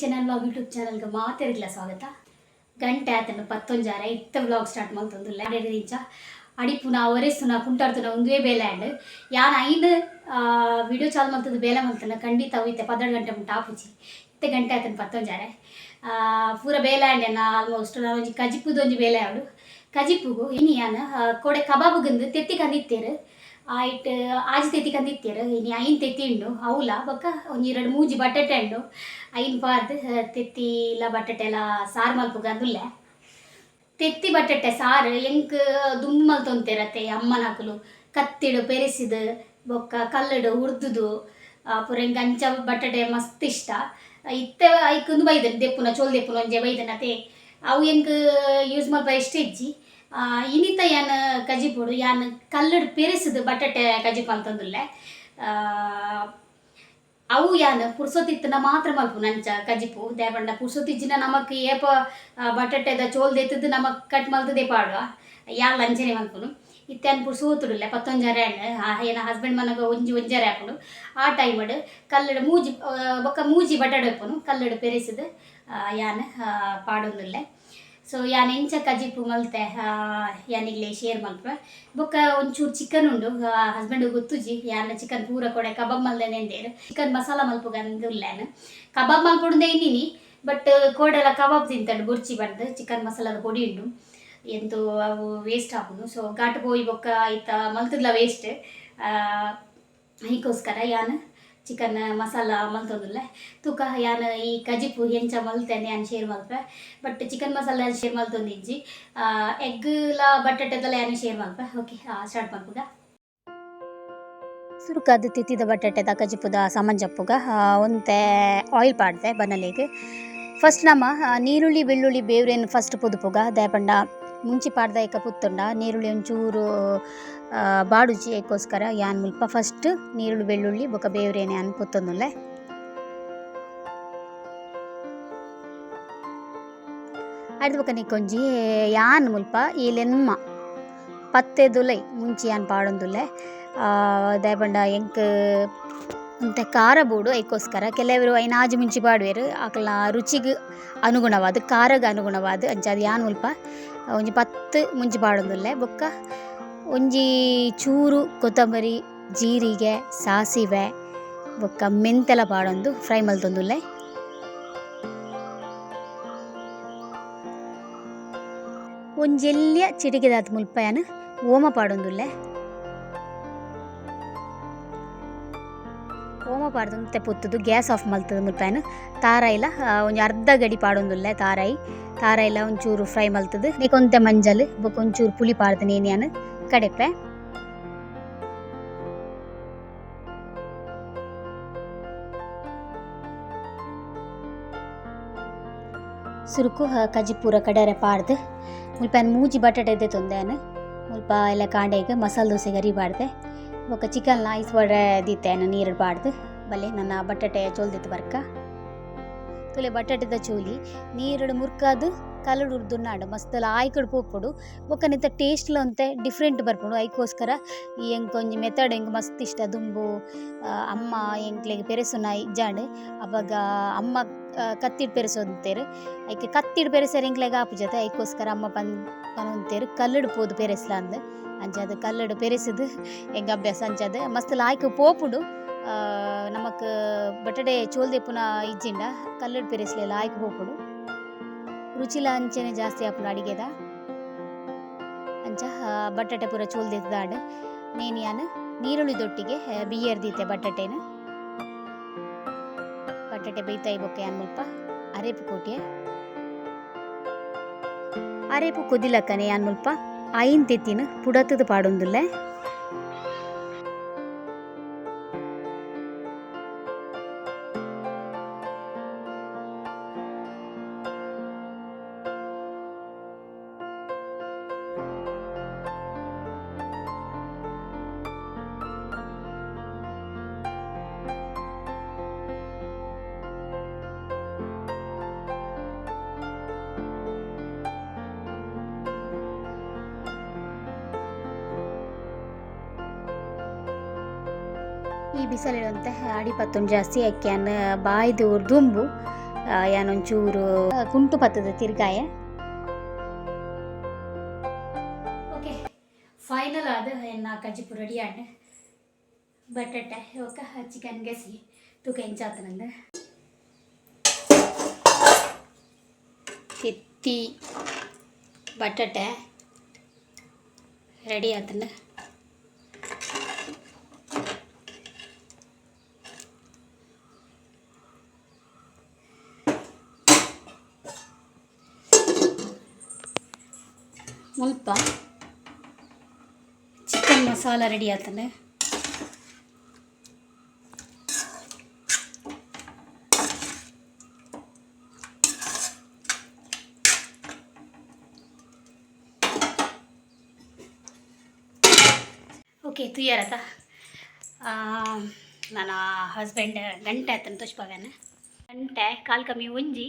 Kitchen blog YouTube ಚಾನಲ್ಗೆ ಮಾತಾಡಿಲ್ಲ ಸ್ವಾಗತ. ಗಂಟೆ ಆತನು ಪತ್ತೊಂಜಾರ ಇತ್ತ ಬ್ಲಾಗ್ ಸ್ಟಾರ್ಟ್ ಮಾಡ್ತಂದಿಲ್ಲ ಇಂಚ ಅಡಿಪುನ ಕುಂಟಾಡ್ತು ಕುಂಟಾಡ್ತುನ ಒಂದೇ ಬೇಲೆ ಆಂಡ್ ಯಾನ್ ಐನ್ ವಿಡಿಯೋ ಚಾಲು ಮಾಡ್ತದ ಬೇಲೆ ಮಾಡ್ತಾನೆ ಖಂಡಿತ ಹೋಯ್ತೆ ಪದೆರಡು ಗಂಟೆ ಮುಂಟ ಆಪುಚಿ. ಇತ್ತ ಗಂಟೆ ಆತನ ಪತ್ತೊಂಜಾರೆ. ಆ, ಪೂರ ಬೇಲೆ ಆಂಡೆನ ಆಲ್ಮೋಸ್ಟ್ ಒಂಜಿ ಕಜಿಪುದೊಂಜಿ ಬೇಲೆ ಆಡು. ಕಜಿಪುಗು ಇನಿ ಯಾನ್ ಕೊಡೆ ಕಬಾಬುಗಂದು ತೆತ್ತಿ ಕಂದಿತ್ತೇರು. ಆಯ್ಟ್ ಆಜಿ ತೆತಿ ಕಂದಿತ್ತೀರ ಇನ್ನು ಐನ್ ತೆತ್ತಿ ಉಂಡು ಅವಲ ಬೊಕ್ಕ ಒಂದು ಎರಡು ಮೂಜಿ ಬಟಾಟೆ ಹಣ್ಣು ಐನ್ ಪಾರ್ದು ತೆತ್ತಿ ಇಲ್ಲ ಬಟಾಟೆ ಎಲ್ಲ ಸಾರು ಮಲ್ಪುಗ ಅಂದುಲ್ಲೆ. ತೆತ್ತಿ ಬಟಾಟೆ ಸಾರು, ಎಂಕ್ ದುಮ್ಮಲ್ ತೊಂತಿರತ್ತೆ ಅಮ್ಮನ ಹಾಕಲು ಕತ್ತಿಡು ಪೆರೆಸಿದು, ಬೊಕ್ಕ ಕಲ್ಲಡು ಹುರ್ದುದು ಪೂರ ಎಂಕ್ ಅಂಚ ಬಟಾಟೆ ಮಸ್ತ್ ಇಷ್ಟ. ಇತ್ತೆ ಐಕೊಂದು ಬೈದನ್, ದೆಪ್ಪುನ, ಚೋಲ್ ದೆಪ್ಪುನ ಒಂಜೆ ಬೈದನ್ ಅತೆ ಅವು ಎಂಕ್ ಯೂಸ್ ಮಲ್ಪ ಎಷ್ಟು ಇಜ್ಜಿ ಆ, ಏನು ಕಜಿಪುಡು ಯಾನ್ ಕಲ್ಲಡ್ ಪೆರೆಸಿದು ಬಟಾಟೆ ಕಜಿಪು ಅಂತಂದುಲ್ಲೆ. ಆ, ಅವು ಯಾನ್ ಪುರ್ಸೊತ್ತಿತ್ತನ ಮಾತ್ರ ಮಲ್ಪು ನಂಚ ಕಜಿಪು ದೇಪಂಡ ಪುರ್ಸೊತ್ತಿಜ್ಜಿನ ನಮಕ್ ಏಪ ಆ, ಬಟಾಟೆದ ಚೋಲ್ ದೇತದ್ದು ನಮಕ್ ಕಟ್ ಮಲ್ತದೆ ಪಾಡುವ. ಯಾನ್ ಲಂಚನೆ ಮಲ್ಪುನು. ಇತ್ತೇನು ಪುರ್ಸೋತುಡುಲ್ಲೆ ಪತ್ತೊಂಜಾರೆ ಹಣ್ಣು ಏನ ಹಸ್ಬೆಂಡ್ ಮನಗ ಒಂಜಿ ಒಂಜಾರೆ ಹಾಕೊಂಡು ಆ ಟೈಮಡು ಕಲ್ಲಡು ಮೂಜಿ ಆ, ಬೊಕ್ಕ ಮೂಜಿ ಬಟಾಟೆ ಹಾಕೊಂಡು ಕಲ್ಲಡು ಪೆರೆಸಿದು ಆ, ಯಾನ್ ಆ, ಪಾಡೊಂದುಲ್ಲೆ. ಸೊ ಯಾನ್ ಎಂಚ ಕಜಿಪು ಮಲ್ತೆ ಯಾನಿಗ್ಲೆ ಶೇರ್ ಮಲ್ಪ ಬೊಕ್ಕ ಒಂಚೂರು ಚಿಕನ್ ಉಂಡು ಹಸ್ಬೆಂಡ್ ಗೊತ್ತುಜಿ ಯಾನ ಚಿಕನ್ ಪೂರ ಕೊಡೆ ಕಬಾಬ್ ಮಲ್ದೇನೆ ಎಂದೇರು ಚಿಕನ್ ಮಸಾಲ ಮಲ್ಪುಗಂದುಲ್ಲೇನು ಕಬಾಬ್ ಮಲ್ಪುಡ್ದೆ ಇನ್ನಿನಿ ಬಟ್ ಕೋಡೆಲ್ಲ ಕಬಾಬ್ ತಿಂತಾడు ಬುರ್ಚಿ ಬಂದು ಚಿಕನ್ ಮಸಾಲದ ಪೊಡಿ ಉಂಡು ಎಂದು ಅವು ವೇಸ್ಟ್ ಆಪುಂಡು ಸೊ ಘಾಟ್ ಪೋಯಿ ಬೊಕ್ಕ ಇತ್ತ ಮಲ್ತದ್ಲ ವೇಸ್ಟ್ ಅದಕ್ಕೋಸ್ಕರ ಯಾನ್ ಚಿಕನ್ ಮಸಾಲ ಮಲ್ತೊಂದುಲ್ಲೆ, ತೂಕ ಯಾನ್ ಈ ಕಜಿಪು ಹೆಂಚ ಮಲ್ತೇನೆ ಯಾನ್ ಶೇರ್ ಮಲ್ಪೆ ಬಟ್ ಚಿಕನ್ ಮಸಾಲ ಯಾನ್ ಶೇರ್ ಮಲ್ತೊಂದಿಜ್ಜಿ ಎಗ್ಲ ಬಟಾಟೆದೆಲ್ಲ ಯಾನ್ ಶೇರ್ ಮಲ್ಪೆ ಓಕೆ ಸ್ಟಾರ್ಟ್ ಮಲ್ಪುಗ ಸುರುಕಾದ ತಿತ್ತಿದ ಬಟಾಟೆದ ಕಜಿಪುದ ಸಮಂಜಪ್ಪುಗ ಒಂತೆ ಆಯಿಲ್ ಪಾಡ್ದೆ ಬನಲಿಗೆ. ಫಸ್ಟ್ ನಮ್ಮ ನೀರುಳ್ಳಿ ಬೆಳ್ಳುಳ್ಳಿ ಬೇವ್ರೇನು ಫಸ್ಟ್ ಪುದುಪುಗ, ದಯಪಂಡ ಮುಂಚಿ ಪಾಡ್ದ ಇಕ್ಕ ಪುತ್ತುಂಡ, ನೀರುಳ್ಳಿ ಒಂಚೂರು ಬಾಡುಜಿ ಏಕೋಸ್ಕರ ಯಾನ್ ಮುಲ್ಪ ಫಸ್ಟ್ ನೀರುಳ್ಳಿ, ಬೆಳ್ಳುಳ್ಳಿ ಬೊಕ ಬೇವ್ರೇನೆ ಅನ್ ಪುತ್ತೊಂದುಲ್ಲೆ ಅಡ್ದ ಬೊಕ ನಿಕ್ಕೊಂಜಿ ಯಾನ್ ಮುಲ್ಪ ಈ ಲೆನ್ಮ ಪತ್ತೆದುಲೈ ಮುಂಚಿ ಯಾನ್ ಪಾಡೊಂದುಲ್ಲೆ ದಯಪಂಡ ಎಂಕ್ ಅಂತೆ ಖಾರ ಬೂಡು ಐಕೋಸ್ಕರ. ಕೆಲವರು ಐನ ಆಜಿ ಮುಂಚಿ ಪಾಡುವೆರು ಆಕಲ ರುಚಿಗೆ ಅನುಗುಣವಾದ, ಖಾರಗೆ ಅನುಗುಣವಾದ ಅಂಚಾದ ಯಾನ್ ಮುಲ್ಪ, ಒಂಜಿ ಪತ್ತು ಮುಂಚಿ ಪಾಡೊಂದುಲ್ಲೆ ಬೊಕ್ಕ ಒಂಜಿ ಚೂರು ಕೊತ್ತಂಬರಿ, ಜೀರಿಗೆ, ಸಾಸಿವೆ, ಬೊಕ್ಕ ಮೆಂತೆಲ ಪಾಡೊಂದು ಫ್ರೈ ಮಲ್ತೊಂದುಲ್ಲೆ. ಒಂಜೆಲ್ಯ ಚಿಟಿಕೆದಾದ ಮುಲ್ಪಯನ ಯಾನ್ ಓಮ ಪಾಡೊಂದುಲ್ಲೆ. ಓಮ ಪಾಡ್ದು ಪುತ್ತದು ಗ್ಯಾಸ್ ಆಫ್ ಮಲ್ತದ ಮುಲ್ಪಾಯನ ತಾರಾಯಿಲ ಒಂಜಿ ಅರ್ಧ ಗಡಿ ಪಾಡೊಂದುಲ್ಲೆ ತಾರಾಯಿ ತಾರಾಯಿಲ ಒಂಚೂರು ಫ್ರೈ ಮಲ್ತದು, ನೀಕೊಂತೆ ಮಂಜಲ್, ಬೊಕ್ಕ ಒಂಚೂರು ಪುಲಿ ಪಾಡ್ದು ನೇನ್ಯಾನ್ ಕಡೆಪೆ. ಸುರುಕು ಹ, ಕಜಿ ಪೂರ ಕಡರೆ ಪಾಡ್ದು. ಮುಲ್ಪನ ಮೂಜಿ ಬಟಾಟೆ ಎದ್ದೆ ತೊಂದೆನು. ಮುಲ್ಪ ಎಲ್ಲ ಕಾಂಡೆಗೆ ಮಸಾಲೆ ದೋಸೆ ಗರಿ ಬಾಡ್ದೆ. ಬೊಕ ಚಿಕನ್ ಐಸ್ ವಡೆ ದಿತ್ತೇನು ನೀರು ಪಾಡ್ದು ಬಲೆ ನನ್ನ ಬಟಾಟೆ ಚೋಲ್ದಿತ್ತು ಬರ್ಕ. ತುಲೆ ಬಟಾಟೆದ ಚೂಲಿ ನೀರುಡು ಮುರ್ಕಾದು ಕಲಡು ಉರ್ದುನ್ನಾಡು ಮಸ್ತ್ ಆಯ್ಕಡ್ ಪೋಪುಡು ನಿಂತ ಟೇಸ್ಟ್ಲ ಅಂತೆ ಡಿಫ್ರೆಂಟ್ ಬರ್ಪುಂಡು ಐಕೋಸ್ಕರ. ಈ ಎಂಕ್ ಮೆಥಡ್ ಎಂಕ್ ಮಸ್ತ್ ಇಷ್ಟ ದುಂಬು ಅಮ್ಮ ಎಂಕ್ಲೆಗ್ ಪೆರೆಸುನ ಇಜ್ಜಾಂಡ್, ಅವಾಗ ಅಮ್ಮ ಕತ್ತಿಡ್ ಪೆರೆಸೋಂತೇರು ಐಕೆ ಕತ್ತಿಡ್ ಪೆರೆಸರ್ ಎಂಕ್ಲೆಗ್ ಆಪುಜತೆ ಐಕೋಸ್ಕರ ಅಮ್ಮ ಪನ್, ಪನೊಂತೇರು ಕಲ್ಲಡು ಪೋದು ಪೆರೆಸ್ಲ ಅಂದ್. ಅಂಜಾದ ಕಲ್ಲಡು ಪೆರೆಸಿದು ಎಂಗ್ ಅಭ್ಯಾಸ ಅಂಜಾದ. ಮಸ್ತ್ ಲಾಯ್ಕ್ ಪೋಪುಡು ನಮಕ್ ಬಟಾಟೆ ಚೋಲ್ದೆಪ್ಪುನ ಇಜ್ಜಿಂಡ ಕಲ್ಲಡು ಪೆರೆಸ್ಲೆ ಲಾಯ್ಕ್ ಪೋಪುಡು. ರುಚಿಲ ಅಂಚನೆ ಜಾಸ್ತಿ ಆಪುನ ಅಡಿಗೆದ ಅಂಚ ಬಟಾಟೆ ಪೂರ ಚೋಲ್ದೆದ್ದಾಡ್. ನೇನು ಯಾನ್? ನೀರುಳ್ಳಿ ದೊಟ್ಟಿಗೆ ಬಿಯರ್ ದೀತೆ ಬಟಾಟೆನ ಬಟಾಟೆ ಬೇಯ್ತಾಯಿ ಬೊಕ್ಕ ಯಾನ್ ಮುಲ್ಪ? ಅರೇಪು ಕೋಟಿಯ? ಅರೇಪು ಕುದಿಲಕ್ಕನೆ ಯಾನ್ ಮುಲ್ಪ? ಐನ್ ತೆತ್ತಿನ ಪುಡತದ ಪಾಡೊಂದುಲ್ಲೆ? ಈ ಬಿಸಿಲಿಡುವಂತೆ ಅಡಿಪತ್ತೊಂದು ಜಾಸ್ತಿ ಅಕ್ಕಿಯನ್ನ ಬಾಯ್ದು ದುಂಬು ಯಾನೊಂಚೂರು ಕುಂಟು ಪತ್ತದ ತಿರ್ಗಾಯ. ಓಕೆ ಫೈನಲ್ ಆದ ಎನ್ನ ಕಜ್ಜಿಪು ರೆಡಿ ಆಂಡ ಬಟಾಟೆ, ಓಕ ಚಿಕನ್ ಗೆಸಿ, ತೂಕ ಎಂಚಾತನಂದ ಎತ್ತಿ ಬಟಾಟೆ ರೆಡಿ ಆತಂಡ ಮುಲ್ಪ ಚಿಕನ್ ಮಸಾಲ ರೆಡಿ ಆತನೆ ಓಕೆ ತುಯ್ಯಾರತ ನನ್ನ ಹಸ್ಬೆಂಡ್ ಗಂಟೆ ಆತನ ತುಷ್ಪವೇನ ಗಂಟೆ ಕಾಲು ಕಮ್ಮಿ ಒಂಜಿ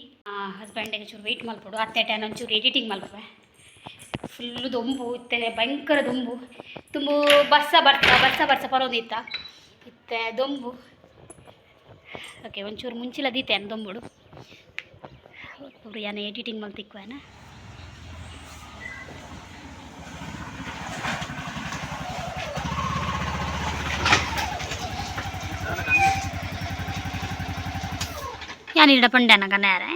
ಹಸ್ಬೆಂಡಿಗೆ ಚೂರು ವೆಯ್ಟ್ ಮಲ್ಪಡು ಅತ್ತೆ ಟೈನ್ ಒಂಚೂರು ಎಡಿಟಿಂಗ್ ಮಲ್ಪವೆ ಫುಲ್ಲು ದೊಂಬು ಇತ್ತೆ, ಭಯಂಕರ ದೊಂಬು. ತುಂಬು ಬಸ್ಸ ಬರ್ತಾ ಬಸ್ಸ ಬರ್ಸ ಪರೋದಿತ್ತ ಇತ್ತೆ, ದೊಂಬು. ಓಕೆ ಒಂಚೂರು ಮುಂಚಿಲದಿತ್ತೆ ದೀತೆ ಅನ್ನ ದೊಂಬುಡು ಒಬ್ಬರು ಯಾನ ಎಡಿಟಿಂಗ್ ಮಲ್ತಿಕ್ವೇನ ಯಾನಿಡ ಪಂಡ್ಯಾನ ಕನ್ಯಾರೆ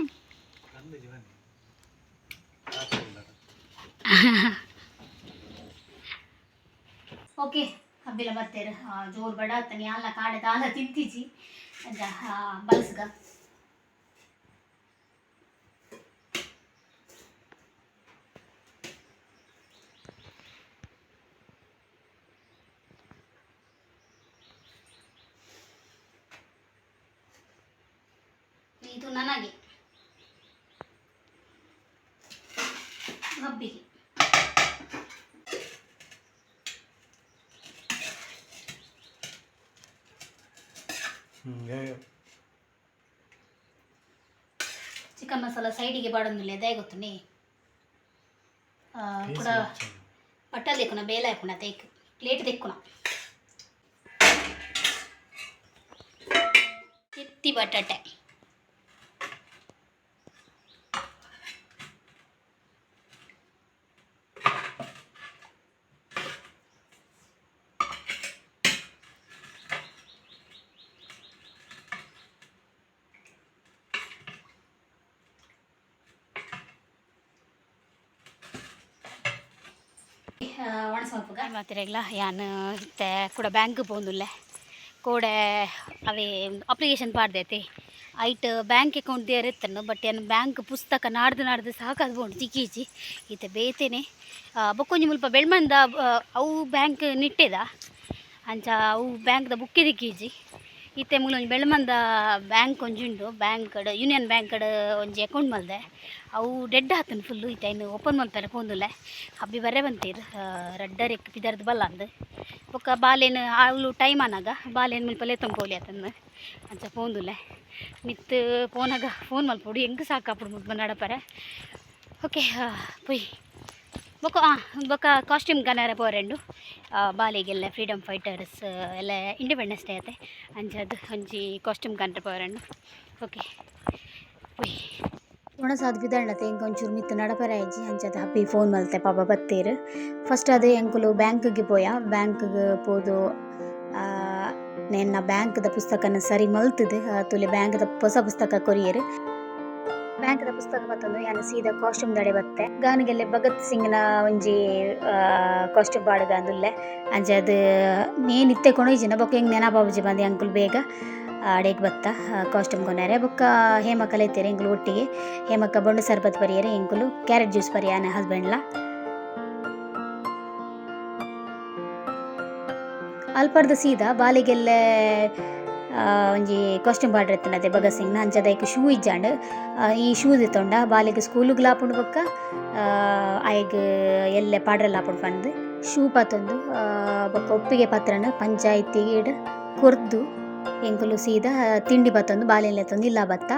ಓಕೆ ಹಬ್ಬಿಲ ಬರ್ತೇರು. ಜೋರು ಬಡ. ಆತನಿ ಅಲ್ಲ ಕಾಡೆ ದಾಲ ತಿಂತಿಜಿ. ಅಂಜ ಬಲ್ಸ್ಗ ಇದು ನನಗೆ. ಹಬ್ಬಿಗೆ. ಚಿಕನ್ ಮಸಾಲ ಸೈಡಿಗೆ ಬಾಡೊಂದಿಲ್ಲ ಅದೇ ಗೊತ್ತುನಿ ಕೂಡ ಬಟ್ಟಲು ತೆಕ್ಕುನ ಬೇಲ ಹಾಕುಣ ತೇಕ್ ಪ್ಲೇಟ್ ತೆಕ್ಕುನ ಎತ್ತಿ ಬಟಾಟೆ. ಮಾತಿರಲ್ಲ ಯಾನು, ಇತ್ತೆ, ಕೂಡ ಬ್ಯಾಂಕ್ ಪೋಂದುಲ್ಲೆ ಕೂಡ ಅವೇ ಅಪ್ಲಿಕೇಶನ್ ಪಾಡ್ದೈತಿ. ಐಟ್ ಬ್ಯಾಂಕ್ ಅಕೌಂಟ್ ದೇರ್ ಇತ್ತನು ಬಟ್ ಏನು ಬ್ಯಾಂಕ್ ಪುಸ್ತಕ ನಾಡ್ದು ನಾಡ್ದು ಸಾಕಾದ್ ಬೋಂಡು ತಿಕ್ಕೀಚಿ ಈತೆ ಬೇತೇನೆ ಬೊಕ್ಕೊಂಜಿ ಮುಲ್ಪ ಬೆಳ್ಮಂದ ಅವು ಬ್ಯಾಂಕ್ ನಿಟ್ಟೆದ. ಅಂಚ ಅವು ಬ್ಯಾಂಕ್ದ ಬುಕ್ಕೆ ಮೂಲ ಒಂಜಿ ಬೆಳ್ಮಂದ ಬ್ಯಾಂಕ್ ಒಂಜುಂಡು ಬ್ಯಾಂಕ್ ಯೂನಿಯನ್ ಬ್ಯಾಂಕ್ ಒಂಜಿ ಅಕೌಂಟ್ ಮಲ್ದೆ. ಅವು ಡೆಡ್ ಆತನ ಫುಲ್ಲು ಇತ್ತೆ ಇನ್ನು ಓಪನ್ ಮಲ್ಪರೆ ಪೋಂದುಲೆ ಅಬ್ಬಿ ಬರೇ ಬಂತೀರ್. ರಡ್ಡರೆಕ್ ಪಿದರ್ದು ಬಲ್ಲ ಅಂದ್ ಬೊಕ್ಕ ಬಾಲೆನ್ ಅವಳು ಟೈಮ್ ಅನ್ನಾಗ ಬಾಲೆನ್ ಮುಲ್ಪಲೆ ತಂಬೋಲಿ ಆತಂದು. ಅಂಚ ಪೋಂದುಲೆ ಮಿತ್ ಪೋನಾಗ ಫೋನ್ ಮಲ್ಪೊಡು. ಹೆಂಗ್ ಸಾಕಾಪುಡು ಮುದ್ ನಡಪರೆ ಓಕೆ ಪೊಯ್. ಬೊಕ್ಕ ಬೊಕ್ಕ ಕಾಸ್ಟ್ಯೂಮ್ ಗನಾರ ಪೋರೆಂಡು. ಬಾಲಿಗೆಲ್ಲ ಫ್ರೀಡಮ್ ಫೈಟರ್ಸ್ ಎಲ್ಲ ಇಂಡಿಪೆಂಡೆನ್ಸ್ ಡೇ ಆತೆ ಅಂಜದು ಒಂಜಿ ಕಾಸ್ಟ್ಯೂಮ್ ಗನ್ರ ಪೋರೆಂಡು. ಓಕೆ. ಒಣ ಒಣಸಾದ ಬಿದಣ್ಣತೆ ಎಂಕೊಂಚೂರು ಒಂಚೂರು ಮಿತ್ತು ನಡಪರ ಇಜ್ಜಿ ಅಂಚದ ಹಬ್ಬಿ ಫೋನ್ ಮಲ್ತೆ ಪಾಪ ಬತ್ತೀರು. ಫಸ್ಟ್ ಅದೇ ಎಂಕುಲು ಬ್ಯಾಂಕ್ಗೆ ಪೋಯ. ಬ್ಯಾಂಕ್ಗೆ ಪೋದು ನೆನ್ನ ಬ್ಯಾಂಕ್ದ ಪುಸ್ತಕನ ಸರಿ ಮಲ್ತದು. ತುಲೆ ಬ್ಯಾಂಕ್ದ ಹೊಸ ಪುಸ್ತಕ ಕೊರಿಯರು. ಬ್ಯಾಂಕ್ದ ಪುಸ್ತಕ ಮತ್ತೊಂದು ಯಾನ ಸೀದಾ ಕಾಸ್ಟ್ಯೂಮ್ ದಡೆ ಬತ್ತೆ. ಗಾನಿಗೆಲ್ಲೆ ಭಗತ್ ಸಿಂಗ್ನ ಒಂಜಿ ಕಾಸ್ಟ್ಯೂಮ್ ಬಾಡುಗ ಅಂದುಲ್ಲೆ. ಅಂಚ ಅದು ಮೇನ್ ಇತ್ತೆ ಕೊಣೊಯ್ಜಿನ ಬೊಕ್ಕ ಹೆಂಗ್ ನೆನಪಾಬುಜಿ ಬಂದಿ ಅಂಕುಲ್ ಬೇಗ ಅಡೆಗೆ ಬತ್ತ ಕಾಸ್ಟ್ಯೂಮ್ ಕೊನೆರೆ. ಬೊಕ್ಕ ಹೇಮಕ್ಕ ಕಲೈತೀರಿ ಎಂಕುಲು ಒಟ್ಟಿಗೆ. ಹೇಮಕ್ಕ ಬೊಂಡು ಸರ್ಬತ್ ಪರಿಯರೆ ಎಂಕುಲು ಕ್ಯಾರೆಟ್ ಜ್ಯೂಸ್ ಪರಿಯಾನ ಹಸ್ಬೆಂಡ್ಲ. ಅಲ್ಪರ್ದ ಸೀದಾ ಬಾಲಿಗೆಲ್ಲೆ ಒಂಜಿ ಕಾಸ್ಟ್ಯೂಮ್ ಬಾಡ್ರ್ ಎತ್ತನದೆ ಭಗತ್ ಸಿಂಗ್ನ ಅಂಚದ ಐಕ್ ಶೂ ಇಜ್ಜಾಂಡ್. ಈ ಶೂ ದಿತ್ತೊಂಡ ಬಾಲೆಗ್ ಸ್ಕೂಲ್ಗ್ ಲಾಪುಂಡು ಬೊಕ್ಕ. ಐಗ್ ಎಲ್ಲೆ ಪಾಡ್ರೆ ಲಾಪುಂಡು ಪಂದ್. ಶೂ ಪತ್ತೊಂದು ಆ, ಬೊಕ್ಕ ಒಪ್ಪಿಗೆ ಪತ್ರನ ಪಂಚಾಯತಿಡ್ ಕೊರ್ದು ಎಂಕುಲು ಸೀದಾ ತಿಂಡಿ ಬತ್ತೊಂದು ಬಾಲೆನ್ ಎತ್ತೊಂದು ಇಲ್ಲ ಬತ್ತ.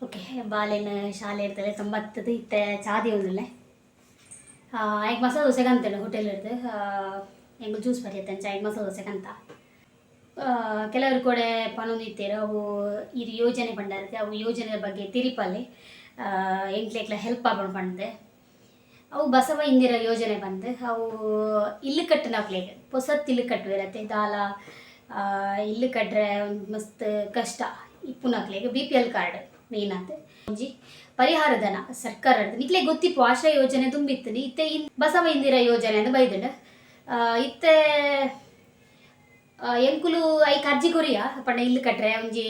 ಓಕೆ ಬಾಲೆನ್ ಶಾಲೆ ಇರ್ತದೆ ತೊಂಬತ್ತದು ಇತ್ತೆ ಚಾದಿ ಒಂದಿಲ್ಲ ಐಕ್ ಮಸಾಲ ದೋಸೆ ಕಂತೇನೆ ಹೋಟೆಲ್ ಇರ್ತದೆ ಎಂಗು ಜ್ಯೂಸ್ ಅಂಚ ಐಕ್ ಮಸಾಲ ದೋಸೆ ಕಂತ ಕೆಲವರು ಕೂಡ ಪನೊಂದಿತ್ತೇರು ಅವು ಇದು ಯೋಜನೆ ಬಂಡಾರತ್ತೆ ಅವು ಯೋಜನೆ ಬಗ್ಗೆ ತಿರಿಪಲ್ಲಿ ಎಂಕ್ಲೆಕ್ಲ ಹೆಲ್ಪ್ ಆಗೋಣ ಬಂದೆ. ಅವು ಬಸವ ಇಂದಿರ ಯೋಜನೆ ಬಂದು. ಅವು ಇಲ್ಲಿ ಕಟ್ಟಿನ ಪ್ಲೇಗೆ ಹೊಸತ್ ಇಲ್ಲು ಕಟ್ಟು ಇರತ್ತೆ ದಾಲ ಇಲ್ಲಿ ಕಟ್ರೆ ಒಂದು ಮಸ್ತ್ ಕಷ್ಟ. ಇಪ್ಪು ನಾಕ್ಲೆಗೆ ಬಿ ಪಿ ಎಲ್ ಕಾರ್ಡ್ ಮೇನ್ ಅಂತ ಒಂಜಿ ಪರಿಹಾರ ಧನ, ಸರ್ಕಾರದ. ನಿಕ್ಲೆ ಗೊತ್ತಿಪ್ಪು, ಆಶ್ರಯ ಯೋಜನೆ ತುಂಬಿತ್ತು ಇತ್ತೆ ಇನ್ ಬಸವ ಇಂದಿರ ಯೋಜನೆ ಅಂತ ಬೈದುಂಡು ಇತ್ತೆ ಎಂಕುಲು ಐಕ್ ಅರ್ಜಿ ಕೊರಿಯ ಪಂಡ ಇಲ್ಲಿ ಕಟ್ರೆ ಒಂಜಿ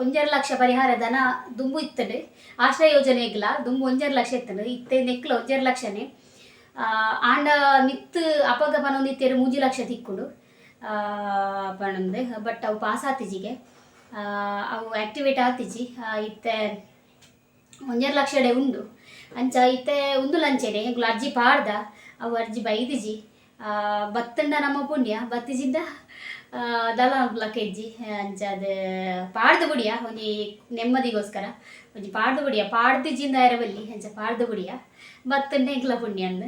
ಒಂಜರ ಲಕ್ಷ ಪರಿಹಾರ ಧನ ದುಂಬು ಇತ್ತಡೆ. ಆಶ್ರಯ ಯೋಜನೆ ಇಗ್ಲ, ದುಂಬು ಒಂಜರ ಲಕ್ಷ ಇತ್ತಡೆ. ಇತ್ತೆ ನೆಕ್ಲ ಒಂಜರ ಲಕ್ಷನೇ. ಆಂಡ ಮಿತ್ ಅಪಗ ಪನೊಂದಿತ್ತೇರು ಮೂಜಿ ಲಕ್ಷ ತಿಕ್ಕುಡು. ಪಣಂದು ಬಟ್ ಅವು ಪಾಸ್ ಆತಿಜಿಗೆ. ಅವು ಆಕ್ಟಿವೇಟ್ ಆತಿಜಿ. ಇತ್ತೆ ಒಂಜರ ಲಕ್ಷಡೆ ಉಂಡು. ಅಂಚ ಇತ್ತೆ ಉಂದು ಲಂಚೆನೆ, ಎಂಕುಲು ಅರ್ಜಿ ಪಾಡ್ದ, ಅವು ಅರ್ಜಿ ಬೈದಿಜಿ. ಬತ್ತಂಡ ನಮ್ಮ ಪುಣ್ಯ, ಬತ್ತಿಜಿಂದ ಲಕ್ಕೆಜ್ಜಿ ಅಂಚ ಅದು, ಪಾಡ್ದು ಬುಡಿಯ ಒಂಜಿ ನೆಮ್ಮದಿಗೋಸ್ಕರ, ಒಂಜಿ ಪಾಡ್ದು ಬುಡಿಯ ಪಾಡ್ದಿಜಿಂದ ಎರವಲ್ಲಿ ಅಂಚ ಪಾಡ್ದು ಗುಡಿಯ ಬತ್ತಂಡ ನೆಗ್ಲ ಪುಣ್ಯ ಅಂದ.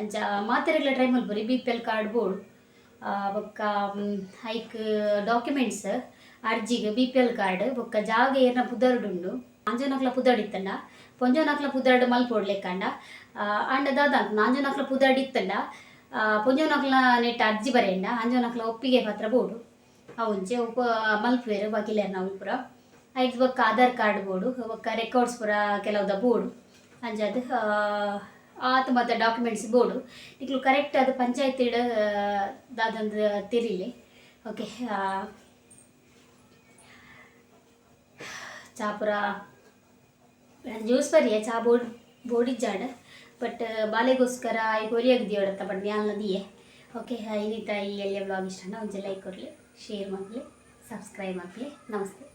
ಅಂಚ ಮಾತೆರೆಗ್ಲ try ಮಲ್ಪೊರಿ B P L card board ಬೊಕ್ಕ ಹೈಕ್ ಡಾಕ್ಯುಮೆಂಟ್ಸ್ ಅರ್ಜಿಗೆ ಬಿ ಪಿ ಎಲ್ ಕಾರ್ಡ್ ಬೊಕ್ಕ ಜಾಗ ಏನ ಪುದರ್ಡುಂಡು. ಅಂಜನಕ್ಲ ಪುದಡಿತ್ತಂಡ ಪೊಂಜನಕ್ಲ ಪುದರ್ಡ್ ಮಲ್ಪೊಡ್ಲೆಕ್ಕಂಡ ಅಂಡ ದಾದ ನಾಂಜನಕ್ಲ ಪುದಡಿತ್ತಂಡ ಪೊಂಜನಕ್ಲ ನೆಟ್ಟ ಅರ್ಜಿ ಬರೆಯಂಡ ಅಂಜನಕ್ಲ ಒಪ್ಪಿಗೆ ಪತ್ರ ಬೋಡು ಅವುಂಚೆ ಉಪ, ಮಲ್ಪುವೆರು ಬಕಿಲೇರ್ನ ಅವು ಪೂರ ಐದು ಬೊಕ್ಕ ಆಧಾರ್ ಕಾರ್ಡ್ ಬೋಡು ಬೊಕ್ಕ ರೆಕಾರ್ಡ್ಸ್ ಪೂರ ಕೆಲವುದ ಬೋಡು ಅಂಜದ್ ಆತ ಮತ್ತು ಡಾಕ್ಯುಮೆಂಟ್ಸ್ ಬೋಡು ಇಕ್ಲು ಕರೆಕ್ಟ್ ಅದು ಪಂಚಾಯತ್ ಇಡ ದಾದಂದು ತಿರಿಲಿ. ಓಕೆ ಚಾಪುರ ಜ್ಯೂಸ್ ಬರಿಯ ಚಾ ಬೋರ್ಡ್ ಬೋಡಿಜ್ಜಾಡ ಬಟ್ ಬಾಲೆಗೋಸ್ಕರ ಈ ಕೊರಿಯಾಗ ದಿಯೋಡತ್ತ ಬಟ್ ನ್ಯಾಲ್ನ ನದಿಯೇ ಓಕೆ ಇಲ್ಲಿ ಈ ಎಲ್ಲ ಬ್ಲಾಗ್ ಇಷ್ಟ ಒಂದು ಲೈಕ್ ಕೊಡಲಿ ಶೇರ್ ಮಾಡಲಿ ಸಬ್ಸ್ಕ್ರೈಬ್ ಮಾಡಲಿ. ನಮಸ್ತೆ.